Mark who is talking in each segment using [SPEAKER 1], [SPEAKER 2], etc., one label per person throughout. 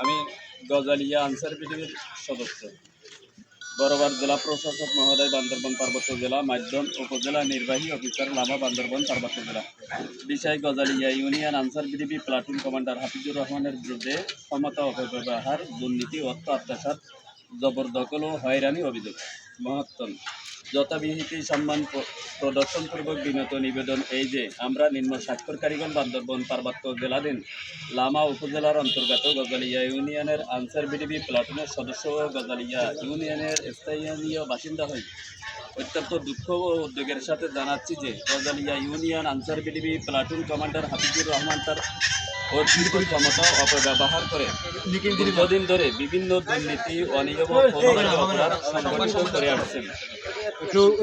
[SPEAKER 1] আমি গজালিয়া আনসার বিডিবির সদস্য। বরাবর জেলা প্রশাসক মহোদয় বান্দরবান পার্বত্য জেলা মাধ্যম উপজেলা নির্বাহী অফিসার লামা বান্দরবান পার্বত্য জেলা। বিষয় Gazalia union Ansar VDP platoon commander Hafizur রহমানের বিরুদ্ধে ক্ষমতা অপব্যবহার, দুর্নীতি অর্থ আত্মসাৎ জবরদখল ও হয়রানি অভিযোগ। মহত্তম। যথাবিহিত সম্মান প্রদর্শনপূর্বক বিনত নিবেদন এই যে, আমরা নিম্ন স্বাক্ষরকারীগণ বান্দরবন, পার্বত্য জেলাধীন লামা উপজেলার অন্তর্গত গজালিয়া ইউনিয়নের আনসার বিডিবি প্লাটুনের সদস্য ও গজালিয়া ইউনিয়নের স্থানীয় বাসিন্দা হই। অত্যন্ত দুঃখ ও উদ্বেগের সাথে জানাচ্ছি যে, Gazalia union Ansar VDP platoon commander Hafizur Rahman তার অর্জিত ক্ষমতা অপব্যবহার করে দীর্ঘদিন ধরে বিভিন্ন দুর্নীতি অনিয়ম অপরাধ সংগঠিত করে আসছেন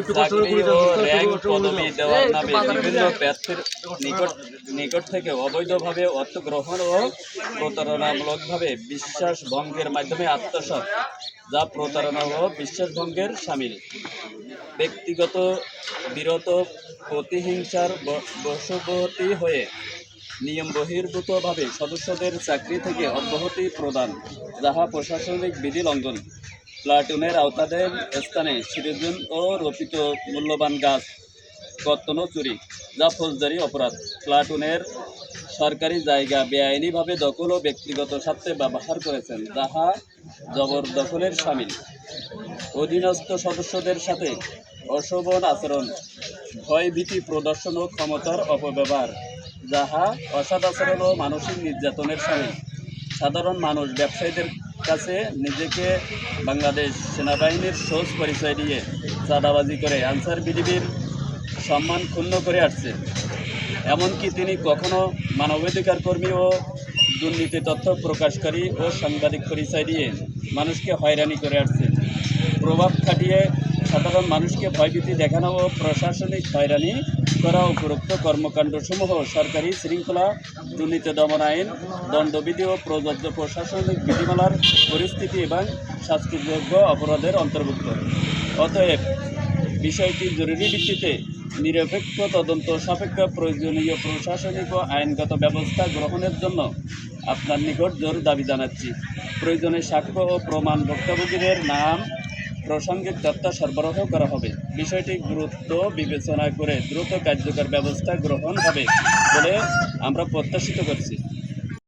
[SPEAKER 1] চাকরি ও র্যাঙ্ক পদবি দেওয়ার নামে বিভিন্ন প্রার্থীর নিকট নিকট থেকে অবৈধভাবে অর্থ গ্রহণ ও প্রতারণামূলকভাবে বিশ্বাস ভঙ্গের মাধ্যমে আত্মসাৎ যা প্রতারণা ও বিশ্বাস ভঙ্গের সামিল ব্যক্তিগত বিরত প্রতিহিংসার বশবর্তী হয়ে নিয়ম বহির্ভূতভাবে সদস্যদের চাকরি থেকে অব্যাহতি প্রদান, যাহা প্রশাসনিক বিধি লঙ্ঘন। প্লাটুনের আওতাদের স্থানে সৃজন ও রোপিত মূল্যবান গাছ, কর্তন চুরি, যা ফৌজদারি অপরাধ। প্লাটুনের সরকারি জায়গা বেআইনিভাবে দখল ও ব্যক্তিগত স্বার্থে ব্যবহার করেছেন, যাহা জবরদখলের সামিল। অধীনস্থ সদস্যদের সাথে অশোভন আচরণ, ভয়ভীতি প্রদর্শন ও ক্ষমতার অপব্যবহার। যাহা অসৎ আচরণ ও মানসিক নির্যাতনের সামিল। সাধারণ মানুষ, ব্যবসায়ীদের কাছে নিজেকে বাংলাদেশ সেনাবাহিনীর সোজ পরিচয় দিয়ে চাঁদাবাজি করে আনসার বিডিবির সম্মান ক্ষুণ্ণ করে আসছে। এমনকি তিনি কখনো মানবাধিকার কর্মী ও দুর্নীতি তথ্য প্রকাশকারী ও সাংবাদিক পরিচয় দিয়ে মানুষকে হয়রানি করে আসছে প্রভাব খাটিয়ে সাধারণ মানুষকে ভয়ভীতি দেখানো ও প্রশাসনিক হয়রানি করা উপরোক্ত কর্মকাণ্ডসমূহ সরকারি শৃঙ্খলা, দুর্নীতি দমন আইন, দণ্ডবিধি ও প্রযোজ্য প্রশাসনিক বিধিমালার পরিস্থিতি এবং শাস্তিযোগ্য অপরাধের অন্তর্ভুক্ত। অতএব বিষয়টি জরুরি ভিত্তিতে নিরপেক্ষ তদন্ত সাপেক্ষ প্রয়োজনীয় প্রশাসনিক ও আইনগত ব্যবস্থা গ্রহণের জন্য আপনার নিকট জোর দাবি জানাচ্ছি। প্রয়োজনে সাক্ষ্য ও প্রমাণ ভুক্তভোগীদের নাম প্রাসঙ্গিক তথ্য সরবরাহ করা হবে। বিষয়টি গুরুত্ব বিবেচনা করে দ্রুত কার্যকর ব্যবস্থা গ্রহণ হবে বলে আমরা প্রত্যাশিত করছি।